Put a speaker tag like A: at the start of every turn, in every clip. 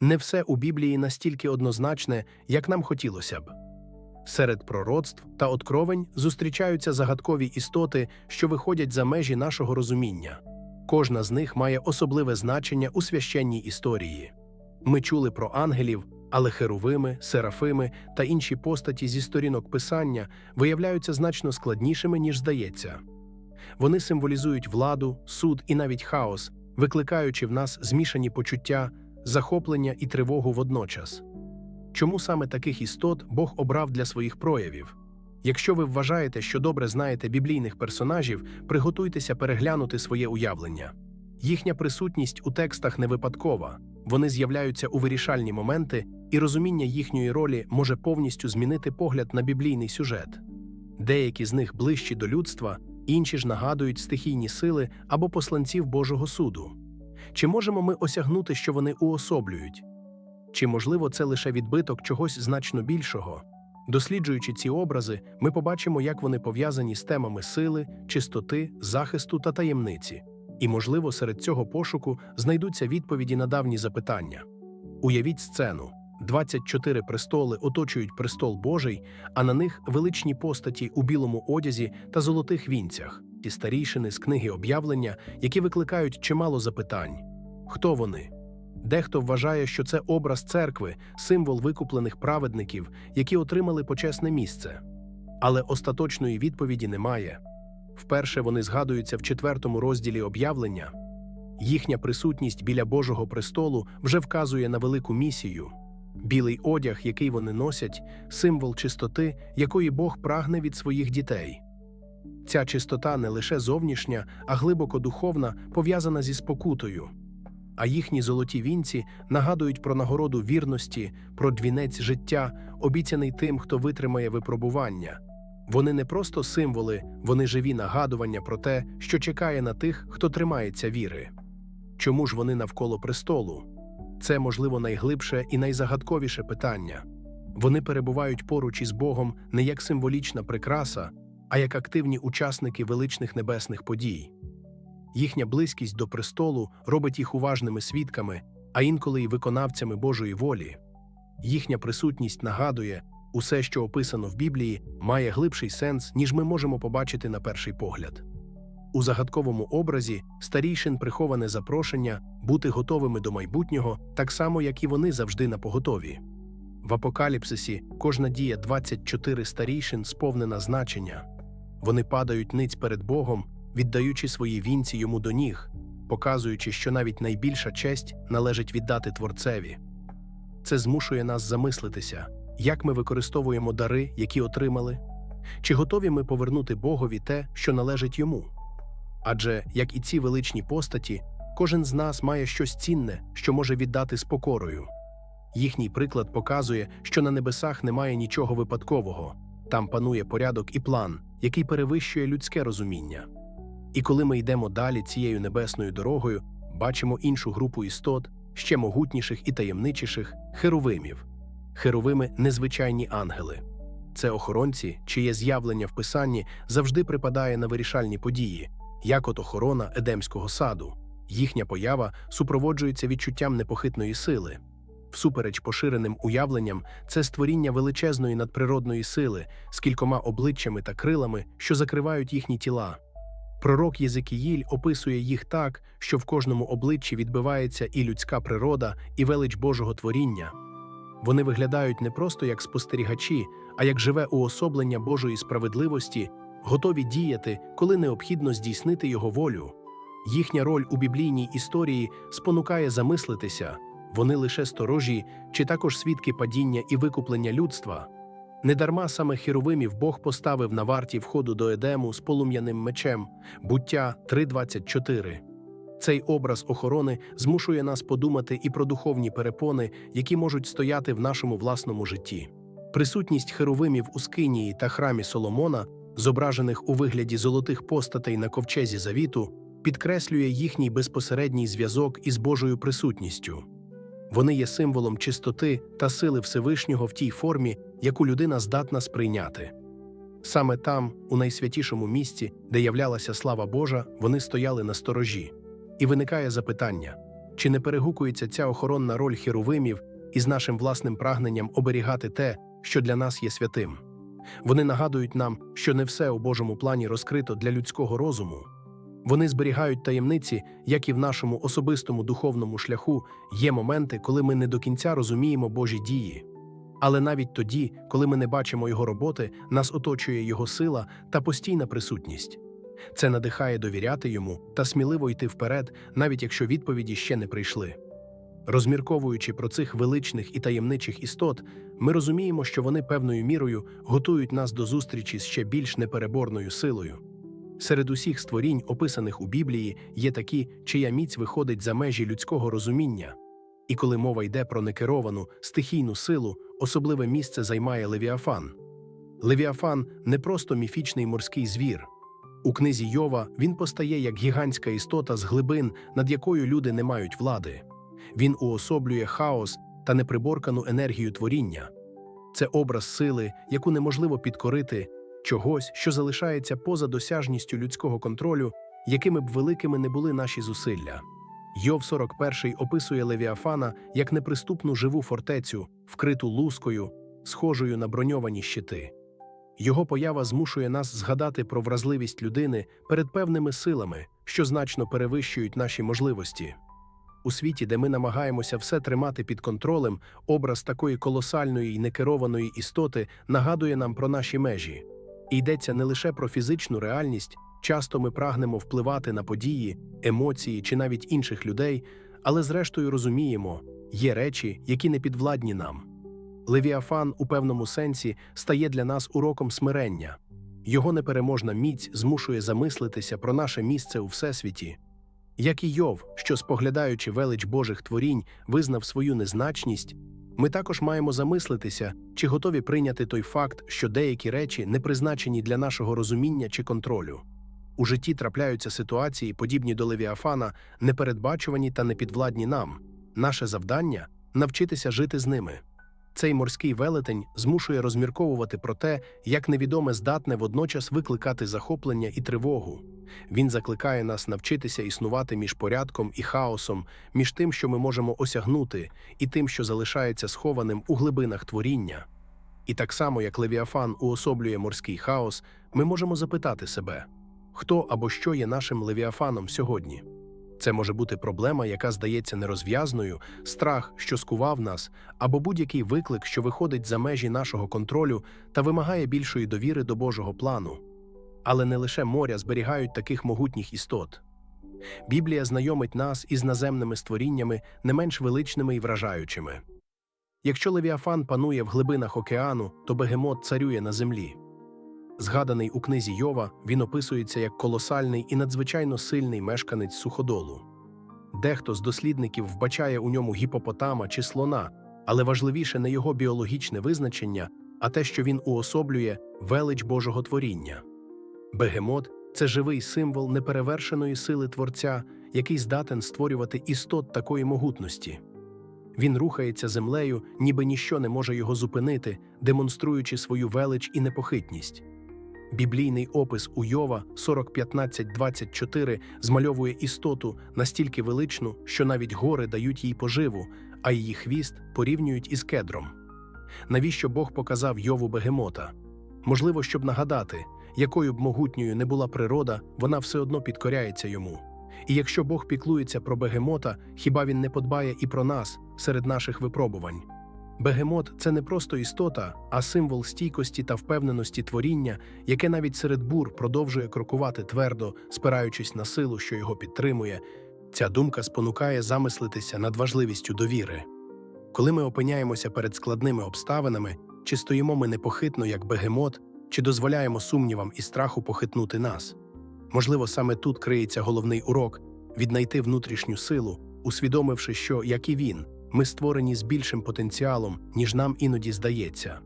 A: Не все у Біблії настільки однозначне, як нам хотілося б. Серед пророцтв та откровень зустрічаються загадкові істоти, що виходять за межі нашого розуміння. Кожна з них має особливе значення у священній історії. Ми чули про ангелів, але херовими, серафими та інші постаті зі сторінок писання виявляються значно складнішими, ніж здається. Вони символізують владу, суд і навіть хаос, викликаючи в нас змішані почуття, захоплення і тривогу водночас. Чому саме таких істот Бог обрав для своїх проявів? Якщо ви вважаєте, що добре знаєте біблійних персонажів, приготуйтеся переглянути своє уявлення. Їхня присутність у текстах не випадкова, вони з'являються у вирішальні моменти, і розуміння їхньої ролі може повністю змінити погляд на біблійний сюжет. Деякі з них ближчі до людства, інші ж нагадують стихійні сили або посланців Божого суду. Чи можемо ми осягнути, що вони уособлюють? Чи можливо це лише відбиток чогось значно більшого? Досліджуючи ці образи, ми побачимо, як вони пов'язані з темами сили, чистоти, захисту та таємниці. І, можливо, серед цього пошуку знайдуться відповіді на давні запитання. Уявіть сцену: 24 престоли оточують престол Божий, а на них величні постаті у білому одязі та золотих вінцях, ті старійшини з книги об'явлення, які викликають чимало запитань. Хто вони? Дехто вважає, що це образ церкви, символ викуплених праведників, які отримали почесне місце. Але остаточної відповіді немає. Вперше вони згадуються в четвертому розділі об'явлення. Їхня присутність біля Божого престолу вже вказує на велику місію. Білий одяг, який вони носять, символ чистоти, якої Бог прагне від своїх дітей. Ця чистота не лише зовнішня, а глибоко духовна, пов'язана зі спокутою. А їхні золоті вінці нагадують про нагороду вірності, про двінець життя, обіцяний тим, хто витримає випробування. Вони не просто символи, вони живі нагадування про те, що чекає на тих, хто тримається віри. Чому ж вони навколо престолу? Це, можливо, найглибше і найзагадковіше питання. Вони перебувають поруч із Богом не як символічна прикраса, а як активні учасники величних небесних подій. Їхня близькість до престолу робить їх уважними свідками, а інколи й виконавцями Божої волі. Їхня присутність нагадує, усе, що описано в Біблії, має глибший сенс, ніж ми можемо побачити на перший погляд. У загадковому образі старійшин приховане запрошення бути готовими до майбутнього, так само, як і вони завжди на поготові. В апокаліпсисі кожна дія 24 старійшин сповнена значення. Вони падають ниць перед Богом, віддаючи свої вінці йому до ніг, показуючи, що навіть найбільша честь належить віддати Творцеві. Це змушує нас замислитися, як ми використовуємо дари, які отримали, чи готові ми повернути Богові те, що належить йому. Адже, як і ці величні постаті, кожен з нас має щось цінне, що може віддати з покорою. Їхній приклад показує, що на небесах немає нічого випадкового, там панує порядок і план, який перевищує людське розуміння. І коли ми йдемо далі цією небесною дорогою, бачимо іншу групу істот, ще могутніших і таємничіших херовимів. Херовими незвичайні ангели. Це охоронці, чиє з'явлення в писанні завжди припадає на вирішальні події, як от охорона Едемського саду. Їхня поява супроводжується відчуттям непохитної сили. Всупереч поширеним уявленням, це створіння величезної надприродної сили з кількома обличчями та крилами, що закривають їхні тіла. Пророк Єзекіїль описує їх так, що в кожному обличчі відбивається і людська природа, і велич Божого творіння. Вони виглядають не просто як спостерігачі, а як живе уособлення Божої справедливості, готові діяти, коли необхідно здійснити його волю. Їхня роль у біблійній історії спонукає замислитися вони лише сторожі чи також свідки падіння і викуплення людства. Недарма саме херовимів Бог поставив на варті входу до Едему з полум'яним мечем, буття 3.24. Цей образ охорони змушує нас подумати і про духовні перепони, які можуть стояти в нашому власному житті. Присутність херовимів у Скинії та храмі Соломона, зображених у вигляді золотих постатей на ковчезі завіту, підкреслює їхній безпосередній зв'язок із Божою присутністю. Вони є символом чистоти та сили Всевишнього в тій формі, яку людина здатна сприйняти. Саме там, у найсвятішому місці, де являлася слава Божа, вони стояли на сторожі. І виникає запитання: Чи не перегукується ця охоронна роль херовимів із нашим власним прагненням оберігати те, що для нас є святим? Вони нагадують нам, що не все у Божому плані розкрито для людського розуму. Вони зберігають таємниці, як і в нашому особистому духовному шляху є моменти, коли ми не до кінця розуміємо Божі дії. Але навіть тоді, коли ми не бачимо його роботи, нас оточує його сила та постійна присутність. Це надихає довіряти йому та сміливо йти вперед, навіть якщо відповіді ще не прийшли. Розмірковуючи про цих величних і таємничих істот, ми розуміємо, що вони певною мірою готують нас до зустрічі з ще більш непереборною силою. Серед усіх створінь, описаних у Біблії, є такі, чия міць виходить за межі людського розуміння. І коли мова йде про некеровану, стихійну силу, особливе місце займає Левіафан. Левіафан не просто міфічний морський звір. У книзі Йова він постає як гігантська істота з глибин, над якою люди не мають влади. Він уособлює хаос та неприборкану енергію творіння. Це образ сили, яку неможливо підкорити, чогось, що залишається поза досяжністю людського контролю, якими б великими не були наші зусилля. Йов 41 описує Левіафана як неприступну живу фортецю, вкриту лускою, схожою на броньовані щити. Його поява змушує нас згадати про вразливість людини перед певними силами, що значно перевищують наші можливості. У світі, де ми намагаємося все тримати під контролем, образ такої колосальної і некерованої істоти нагадує нам про наші межі. Йдеться не лише про фізичну реальність, часто ми прагнемо впливати на події, емоції чи навіть інших людей, але зрештою розуміємо, є речі, які не підвладні нам. Левіафан у певному сенсі стає для нас уроком смирення. Його непереможна міць змушує замислитися про наше місце у всесвіті. Як і Йов, що, споглядаючи велич Божих творінь, визнав свою незначність, ми також маємо замислитися, чи готові прийняти той факт, що деякі речі не призначені для нашого розуміння чи контролю. У житті трапляються ситуації, подібні до Левіафана, непередбачувані та непідвладні нам. Наше завдання навчитися жити з ними. Цей морський велетень змушує розмірковувати про те, як невідоме здатне водночас викликати захоплення і тривогу. Він закликає нас навчитися існувати між порядком і хаосом, між тим, що ми можемо осягнути, і тим, що залишається схованим у глибинах творіння. І так само, як Левіафан уособлює морський хаос, ми можемо запитати себе, хто або що є нашим Левіафаном сьогодні. Це може бути проблема, яка здається нерозв'язною, страх, що скував нас, або будь-який виклик, що виходить за межі нашого контролю та вимагає більшої довіри до Божого плану. Але не лише моря зберігають таких могутніх істот. Біблія знайомить нас із наземними створіннями не менш величними і вражаючими. Якщо Левіафан панує в глибинах океану, то бегемот царює на землі. Згаданий у книзі Йова, він описується як колосальний і надзвичайно сильний мешканець суходолу. Дехто з дослідників вбачає у ньому гіпопотама чи слона, але важливіше не його біологічне визначення, а те, що він уособлює велич Божого творіння. Бегемот це живий символ неперевершеної сили Творця, який здатен створювати істот такої могутності. Він рухається землею, ніби ніщо не може його зупинити, демонструючи свою велич і непохитність. Біблійний опис у Йова 40.15.24 змальовує істоту настільки величну, що навіть гори дають їй поживу, а її хвіст порівнюють із кедром. Навіщо Бог показав Йову бегемота? Можливо, щоб нагадати, якою б могутньою не була природа, вона все одно підкоряється йому. І якщо Бог піклується про бегемота, хіба він не подбає і про нас серед наших випробувань? Бегемот це не просто істота, а символ стійкості та впевненості творіння, яке навіть серед бур продовжує крокувати твердо, спираючись на силу, що його підтримує. Ця думка спонукає замислитися над важливістю довіри. Коли ми опиняємося перед складними обставинами, чи стоїмо ми непохитно, як бегемот, чи дозволяємо сумнівам і страху похитнути нас. Можливо, саме тут криється головний урок віднайти внутрішню силу, усвідомивши, що, як і він, ми створені з більшим потенціалом, ніж нам іноді здається.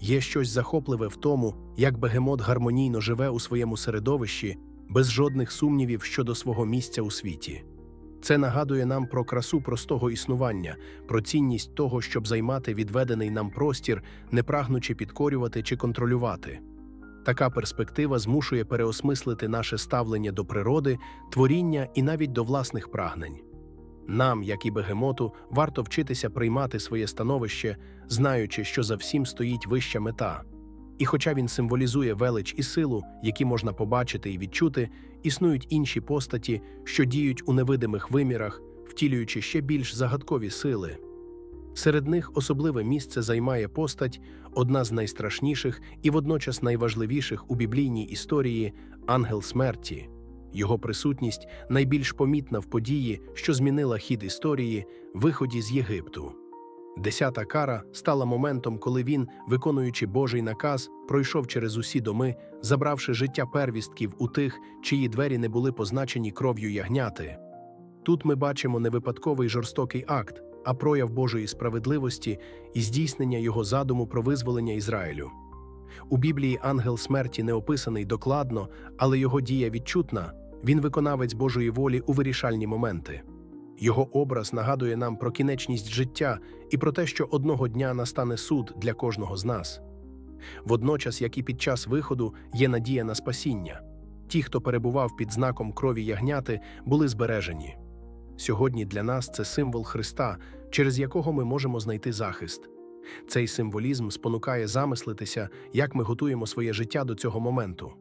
A: Є щось захопливе в тому, як бегемот гармонійно живе у своєму середовищі, без жодних сумнівів щодо свого місця у світі. Це нагадує нам про красу простого існування, про цінність того, щоб займати відведений нам простір, не прагнучи підкорювати чи контролювати. Така перспектива змушує переосмислити наше ставлення до природи, творіння і навіть до власних прагнень. Нам, як і бегемоту, варто вчитися приймати своє становище, знаючи, що за всім стоїть вища мета. І хоча він символізує велич і силу, які можна побачити і відчути, існують інші постаті, що діють у невидимих вимірах, втілюючи ще більш загадкові сили. Серед них особливе місце займає постать, одна з найстрашніших і водночас найважливіших у біблійній історії ангел смерті. Його присутність найбільш помітна в події, що змінила хід історії, виході з Єгипту. Десята кара стала моментом, коли він, виконуючи Божий наказ, пройшов через усі доми, забравши життя первістків у тих, чиї двері не були позначені кров'ю ягняти. Тут ми бачимо не випадковий жорстокий акт, а прояв Божої справедливості і здійснення його задуму про визволення Ізраїлю. У Біблії ангел смерті не описаний докладно, але його дія відчутна, він виконавець Божої волі у вирішальні моменти. Його образ нагадує нам про кінечність життя і про те, що одного дня настане суд для кожного з нас. Водночас, як і під час виходу, є надія на спасіння. Ті, хто перебував під знаком крові ягняти, були збережені. Сьогодні для нас це символ Христа, через якого ми можемо знайти захист. Цей символізм спонукає замислитися, як ми готуємо своє життя до цього моменту.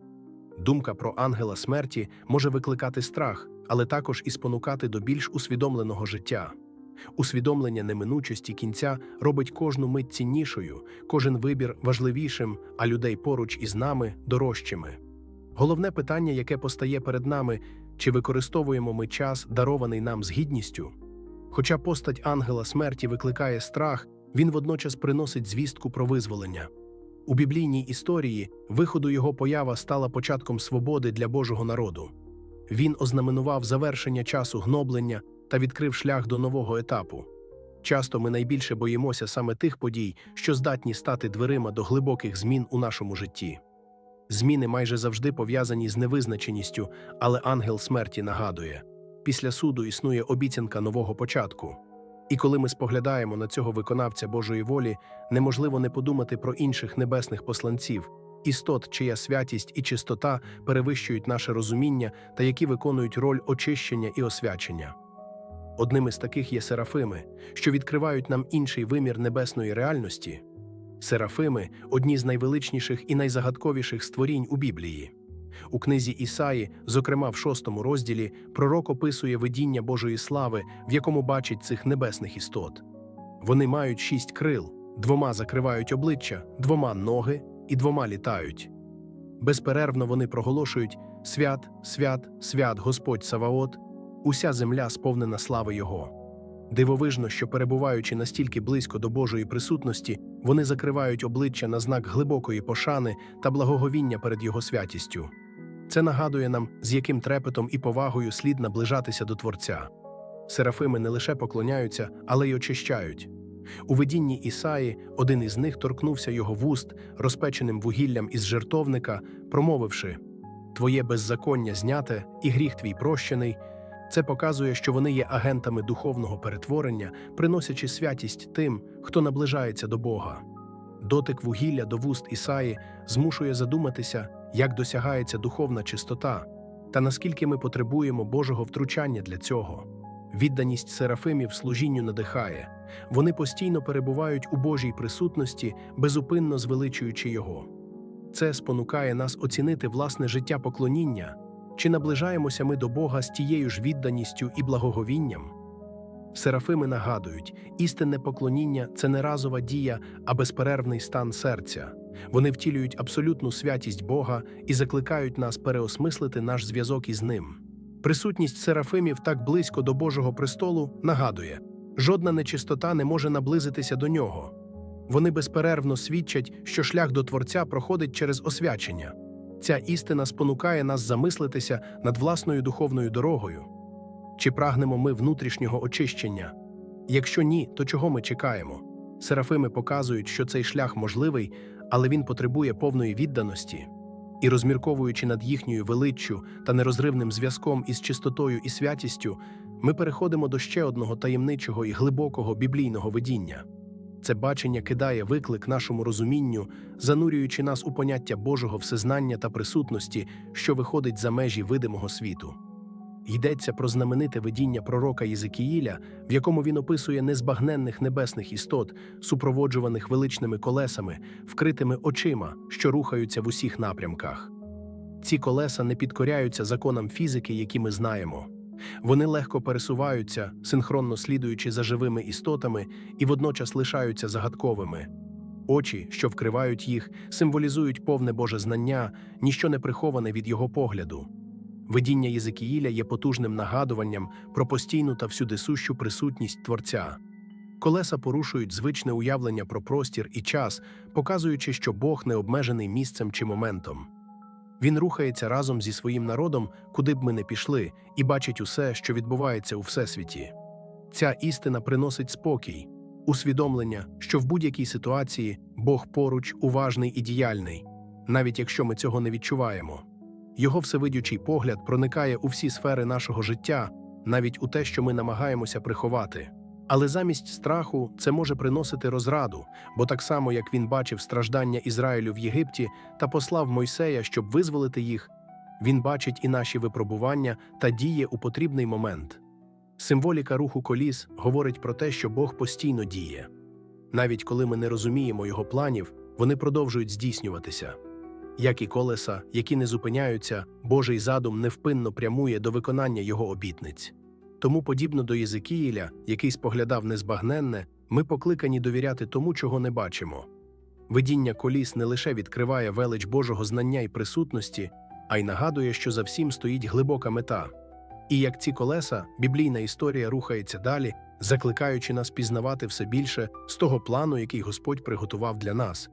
A: Думка про ангела смерті може викликати страх, але також і спонукати до більш усвідомленого життя. Усвідомлення неминучості кінця робить кожну мить ціннішою, кожен вибір важливішим, а людей поруч із нами дорожчими. Головне питання, яке постає перед нами, чи використовуємо ми час, дарований нам з гідністю? Хоча постать ангела смерті викликає страх, він водночас приносить звістку про визволення. У біблійній історії виходу його поява стала початком свободи для Божого народу. Він ознаменував завершення часу гноблення та відкрив шлях до нового етапу. Часто ми найбільше боїмося саме тих подій, що здатні стати дверима до глибоких змін у нашому житті. Зміни майже завжди пов'язані з невизначеністю, але ангел смерті нагадує після суду існує обіцянка нового початку. І коли ми споглядаємо на цього виконавця Божої волі, неможливо не подумати про інших небесних посланців, істот, чия святість і чистота перевищують наше розуміння та які виконують роль очищення і освячення. Одним із таких є серафими, що відкривають нам інший вимір небесної реальності. Серафими одні з найвеличніших і найзагадковіших створінь у Біблії. У книзі Ісаї, зокрема в шостому розділі, пророк описує видіння Божої слави, в якому бачить цих небесних істот. Вони мають шість крил, двома закривають обличчя, двома ноги і двома літають. Безперервно вони проголошують свят, свят, свят Господь Саваот, уся земля сповнена слави Його. Дивовижно, що перебуваючи настільки близько до Божої присутності, вони закривають обличчя на знак глибокої пошани та благоговіння перед Його святістю. Це нагадує нам, з яким трепетом і повагою слід наближатися до Творця. Серафими не лише поклоняються, але й очищають. У видінні Ісаї один із них торкнувся його вуст, розпеченим вугіллям із жертовника, промовивши Твоє беззаконня зняте і гріх твій прощений. Це показує, що вони є агентами духовного перетворення, приносячи святість тим, хто наближається до Бога. Дотик вугілля до вуст Ісаї змушує задуматися, як досягається духовна чистота, та наскільки ми потребуємо Божого втручання для цього. Відданість серафимів служінню надихає, вони постійно перебувають у Божій присутності, безупинно звеличуючи Його. Це спонукає нас оцінити власне життя поклоніння. Чи наближаємося ми до Бога з тією ж відданістю і благоговінням? Серафими нагадують, істинне поклоніння це не разова дія, а безперервний стан серця. Вони втілюють абсолютну святість Бога і закликають нас переосмислити наш зв'язок із ним. Присутність серафимів так близько до Божого престолу нагадує, жодна нечистота не може наблизитися до нього. Вони безперервно свідчать, що шлях до Творця проходить через освячення. Ця істина спонукає нас замислитися над власною духовною дорогою. Чи прагнемо ми внутрішнього очищення? Якщо ні, то чого ми чекаємо? Серафими показують, що цей шлях можливий, але він потребує повної відданості. І розмірковуючи над їхньою величчю та нерозривним зв'язком із чистотою і святістю, ми переходимо до ще одного таємничого і глибокого біблійного видіння. Це бачення кидає виклик нашому розумінню, занурюючи нас у поняття Божого всезнання та присутності, що виходить за межі видимого світу. Йдеться про знамените видіння пророка Єзекіїля, в якому він описує незбагненних небесних істот, супроводжуваних величними колесами, вкритими очима, що рухаються в усіх напрямках. Ці колеса не підкоряються законам фізики, які ми знаємо. Вони легко пересуваються, синхронно слідуючи за живими істотами, і водночас лишаються загадковими. Очі, що вкривають їх, символізують повне Боже знання, ніщо не приховане від його погляду. Видіння Єзекіїля є потужним нагадуванням про постійну та всюдисущу присутність Творця. Колеса порушують звичне уявлення про простір і час, показуючи, що Бог не обмежений місцем чи моментом. Він рухається разом зі своїм народом, куди б ми не пішли, і бачить усе, що відбувається у всесвіті. Ця істина приносить спокій, усвідомлення, що в будь-якій ситуації Бог поруч, уважний і діяльний, навіть якщо ми цього не відчуваємо. Його всевидючий погляд проникає у всі сфери нашого життя, навіть у те, що ми намагаємося приховати. Але замість страху це може приносити розраду, бо так само, як він бачив страждання Ізраїлю в Єгипті та послав Мойсея, щоб визволити їх, він бачить і наші випробування та діє у потрібний момент. Символіка руху коліс говорить про те, що Бог постійно діє. Навіть коли ми не розуміємо його планів, вони продовжують здійснюватися. Як і колеса, які не зупиняються, Божий задум невпинно прямує до виконання його обітниць. Тому, подібно до Єзекіїля, який споглядав незбагненне, ми покликані довіряти тому, чого не бачимо. Видіння коліс не лише відкриває велич Божого знання і присутності, а й нагадує, що за всім стоїть глибока мета. І як ці колеса, біблійна історія рухається далі, закликаючи нас пізнавати все більше з того плану, який Господь приготував для нас.